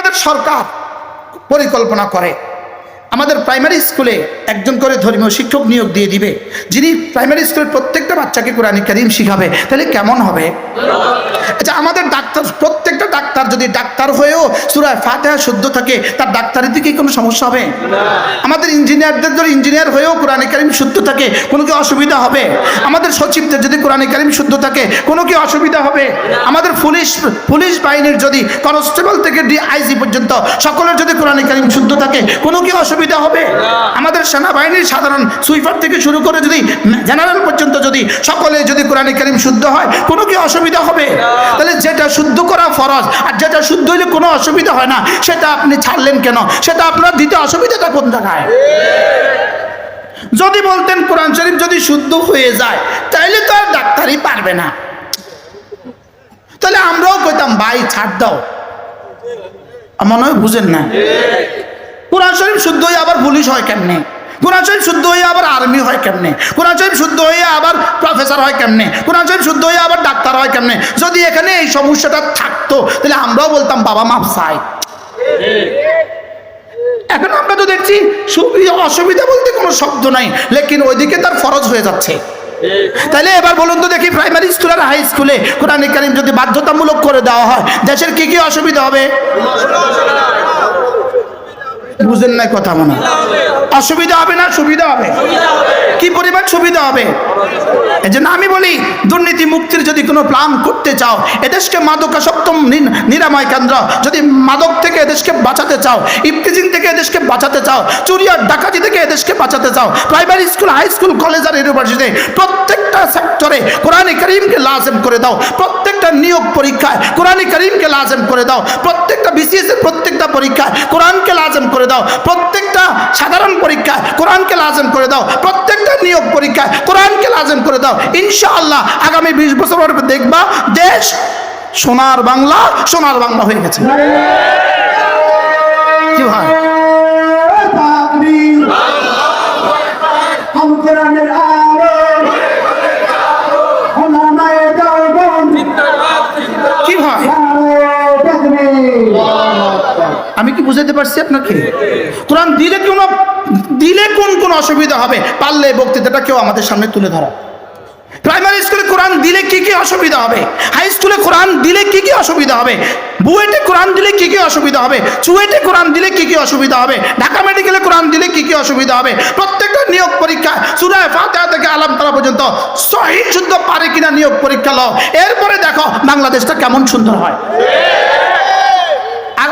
আমাদের সরকার পরিকল্পনা করে। আমাদের প্রাইমারি স্কুলে একজন করে ধর্মীয় শিক্ষক নিয়োগ দিয়ে দিবে, যিনি প্রাইমারি স্কুলের প্রত্যেকটা বাচ্চাকে কোরআন কারিম শিখাবে, তাহলে কেমন হবে? আচ্ছা আমাদের ডাক্তার প্রত্যেকটা ডাক্তার যদি ডাক্তার হয়েও সুরায় ফাতেহা শুদ্ধ থাকে, তার ডাক্তারিতে কি কোনো সমস্যা হবে? আমাদের ইঞ্জিনিয়ারদের যদি ইঞ্জিনিয়ার হয়েও কোরআন কারিম শুদ্ধ থাকে, কোনো কি অসুবিধা হবে? আমাদের সচিবদের যদি কোরআন কারিম শুদ্ধ থাকে, কোনো কি অসুবিধা হবে? আমাদের পুলিশ পুলিশ বাহিনীর যদি কনস্টেবল থেকে ডি আইজি পর্যন্ত সকলের যদি কোরআন কারিম শুদ্ধ থাকে, কোনো কি অসুবিধা হবে? আমাদের সেনাবাহিনীর সাধারণ সুইপার থেকে শুরু করে যদি জেনারেল পর্যন্ত যদি সকলে যদি কোরআন কারিম শুদ্ধ হয়, কোনো কি অসুবিধা হবে? তাহলে যেটা শুদ্ধ ফরজ। আর যেটা শুদ্ধ হইলে কোনো অসুবিধা হয় না। সেটা আপনি ছাড়লেন কেন? সেটা আপনার দিতে অসুবিধাটা কোন জায়গায়? যদি বলতেন কোরআন শরীফ যদি শুদ্ধ হয়ে যায়, তাইলে তো আর ডাক্তারই পারবে না। তাহলে আমরাও কইতাম, ভাই, ছাড় দাও। মনে হয় বুঝেন না। কোরআন শরীফ শুদ্ধ হয়ে আবার পুলিশ হয় কেমনে? কোরআন শরীফ শুদ্ধ হয়ে আবার আর্মি হয় কেমনে? কোরআন শরীফ শুদ্ধ হয়ে আবার প্রফেসর হয় কেমনে? কোরআন শরীফ শুদ্ধ হয়ে আবার ডাক্তার হয় কেমনে? যদি এখানে এই সমস্যাটা থাকতো, তাহলে আমরাও বলতাম, বাবা মাপ চাই এখন আমরা তো দেখছি সুবিধা অসুবিধা বলতে কোনো শব্দ নাই, লেকিন ওইদিকে তার ফরজ হয়ে যাচ্ছে। তাহলে এবার বলুন তো দেখি প্রাইমারি স্কুল আর হাই স্কুলে কোরআন কারিম যদি বাধ্যতামূলক করে দেওয়া হয়, দেশের কি কি অসুবিধা হবে? বুঝেন নাই কথা মনে হয়। অসুবিধা হবে না সুবিধা হবে? কি পরিমাণ সুবিধা হবে? এই জন্য আমি বলি, দুর্নীতি মুক্তির যদি কোনো প্ল্যান করতে চাও, এদেশকে মাদকাসক্তম নিরাময় কেন্দ্র। যদি মাদক থেকে এদেশকে বাঁচাতে চাও, ইফতিজিং থেকে এদেশকে বাঁচাতে চাও, চুরি ডাকাতি থেকে এদেশকে বাঁচাতে চাও primary school high school college আর ইউনিভার্সিটি প্রত্যেকটা সেক্টরে কোরআনে করিমকে লাজেম করে দাও। প্রত্যেকটা নিয়োগ পরীক্ষায় কোরআনে করিমকে লাজেম করে দাও। প্রত্যেকটা বিসিএস এর প্রত্যেকটা পরীক্ষায় কোরআনকে লাজেম করে দাও। প্রত্যেকটা সাধারণ পরীক্ষায় কোরআনকে লাজেম করে দাও। প্রত্যেকটা নিয়োগ পরীক্ষায় কোরআনকে লাজেম করে দাও। ইনশাআল্লাহ আগামী বিশ বছর পরে দেখবা দেশ সোনার বাংলা সোনার বাংলা হয়ে গেছে। কি ভাই? আমি কি বুঝাতে পারছি আপনাকে? কোরআন দিলে কোনো দিলে কোন কোন অসুবিধা হবে? পারলে বক্তৃতাটা কেউ আমাদের সামনে তুলে ধরা প্রাইমারি স্কুলে কোরআন দিলে কি কি অসুবিধা হবে? হাই স্কুলে কোরআন দিলে কি কি অসুবিধা হবে? বুয়েটে কোরআন দিলে কি কি অসুবিধা হবে? চুয়েটে কোরআন দিলে কি কি অসুবিধা হবে? ঢাকা মেডিকেলে কোরআন দিলে কি কি অসুবিধা হবে? প্রত্যেকটা নিয়োগ পরীক্ষা, সুরায় ফাতিহা থেকে আলাম তারা পর্যন্ত সহি শুদ্ধ পারে কিনা নিয়োগ পরীক্ষা লও। এরপরে দেখো বাংলাদেশটা কেমন সুন্দর হয়।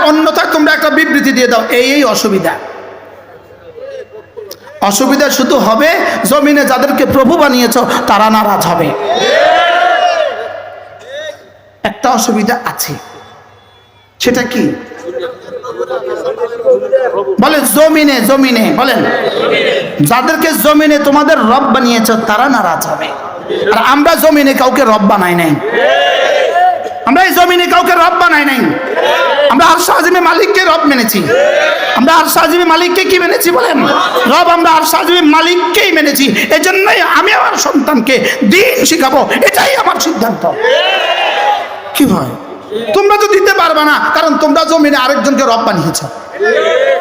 আর অন্যথায় তোমরা একটা বিবৃতি দিয়ে দাও, এই এই অসুবিধা। অসুবিধা শুধু হবে জমিনে যাদেরকে প্রভু বানিয়েছ, তারা নারাজ হবে। একটা অসুবিধা আছে। সেটা কি? বলে জমিনে জমিনে, বলেন। যাদেরকে জমিনে তোমাদের রব বানিয়েছ, তারা নারাজ হবে। আর আমরা জমিনে কাউকে রব বানাই নাই। আমরা এই জমিনে কাউকে রব বানাই নাই। আমরা আর সাজিমে মালিককে রব মেনেছি। আমরা আর সাজিমে মালিককে কি মেনেছি বলেন? রব আমরা আর সাজিমে মালিককেই মেনেছি। এজন্যই আমি আমার সন্তানকে দিন শিখাবো। এটাই আমার সিদ্ধান্ত। কি ভাই? তোমরা তো দিতে পারবে না, কারণ তোমরা জমিনে আরেকজনকে রব বানিয়েছ।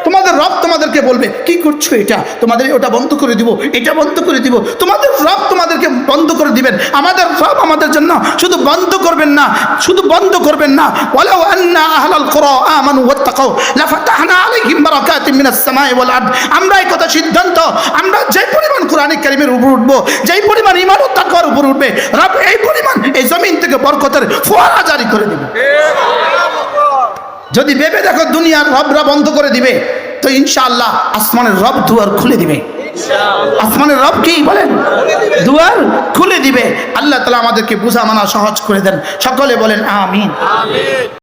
তোমাদের রব তোমাদেরকে বলবে, কি করছ এটা? তোমাদের ওটা বন্ধ করে দিব, এটা বন্ধ করে দিব। তোমাদের রব তোমাদেরকে বন্ধ করে দিবেন। আমাদের রব আমাদের জন্য শুধু বন্ধ করবেন না, শুধু বন্ধ করবেন না। ওয়ালাউ আন্না আহলাল কুরা আমানু ওয়াত্তাকাউ, লাফাতাহনা আলাইহিম মিনাস সামাই ওয়াল আরদ। আমরা এই কথা সিদ্ধান্ত, আমরা যে পরিমাণ কোরআনিক কারিমের উপর উঠবো, যেই পরিমাণ ঈমান ও তাকওয়ার উপর উঠবে, রব এই পরিমাণ এই জমিন থেকে বরকতের ফোয়ারা জারি করে দিবে যদি ভেবে দেখো দুনিয়ার রবরা বন্ধ করে দিবে তো ইনশাআল্লাহ আসমানের রব দুয়ার খুলে দিবে। আসমানের রব কি বলেন? দুয়ার খুলে দিবে। আল্লাহ তালা আমাদেরকে বুঝা মানা সহজ করে দেন। সকলে বলেন আমিন।